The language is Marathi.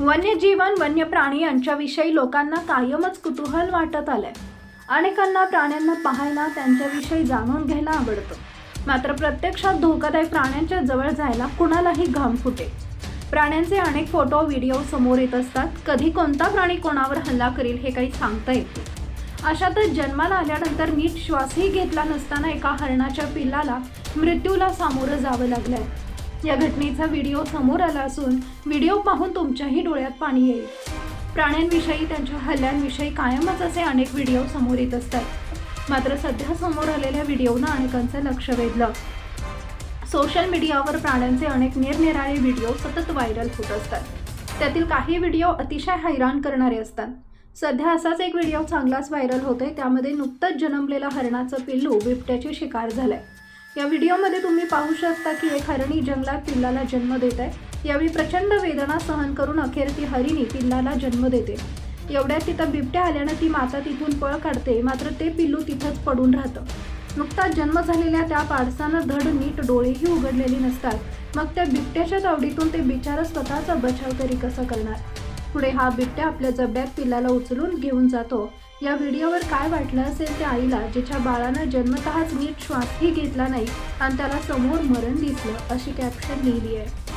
वन्यजीवन वन्य प्राणी यांच्याविषयी लोकांना कायमच कुतूहल वाटत आलंय. अनेकांना प्राण्यांना पाहायला त्यांच्याविषयी जाणून घ्यायला आवडतं. मात्र प्रत्यक्षात धोकादायक प्राण्यांच्या जवळ जायला कुणालाही घाम फुटे. प्राण्यांचे अनेक फोटो व्हिडिओ समोर येत असतात. कधी कोणता प्राणी कोणावर हल्ला करील हे काही सांगता येत अशा अशातच जन्माला आल्यानंतर नीट श्वासही घेतला नसताना एका हरणाच्या पिल्लाला मृत्यूला सामोरं जावं लागलंय. या घटनेचा व्हिडिओ समोर आला असून व्हिडिओ पाहून तुमच्याही डोळ्यात पाणी येईल. प्राण्यांविषयी त्यांच्या हल्ल्यांविषयी कायमच असे अनेक व्हिडिओ समोर येत असतात. मात्र सध्या समोर आलेल्या व्हिडिओनं अनेकांचं लक्ष वेधलं. सोशल मीडियावर प्राण्यांचे अनेक निरनिराळे व्हिडिओ सतत व्हायरल होत असतात. त्यातील काही व्हिडिओ अतिशय हैराण करणारे असतात. सध्या असाच एक व्हिडिओ चांगलाच व्हायरल होतोय त्यामध्ये नुकतंच जन्मलेला हरणाचं पिल्लू बिबट्याची शिकार झालंय. या व्हिडिओमध्ये तुम्ही पाहू शकता की एक हरणी जंगलात पिल्लाला जन्म देत आहे. यावेळी प्रचंड वेदना सहन करून अखेर ती हरिणी पिल्लाला जन्म देते. एवढ्यात तिथं बिबट्या आल्यानं ती माता तिथून पळ काढते मात्र ते पिल्लू तिथंच पडून राहतं. नुकताच जन्म झालेल्या त्या पाडसानं धड नीट डोळेही उघडलेली नसतात. मग त्या बिबट्याच्या तावडीतून ते बिचारा स्वतःचा बचाव तरी कसा करणार? पुढे हा बिबट्या आपल्या जबड्यात पिल्लाला उचलून घेऊन जातो. या व्हिडिओवर काय वाटलं असेल त्या आईला जिच्या बाळानं जन्मतःच नीट श्वासही घेतला नाही आणि त्याला समोर मरण दिसलं अशी कॅप्शन लिहिली आहे.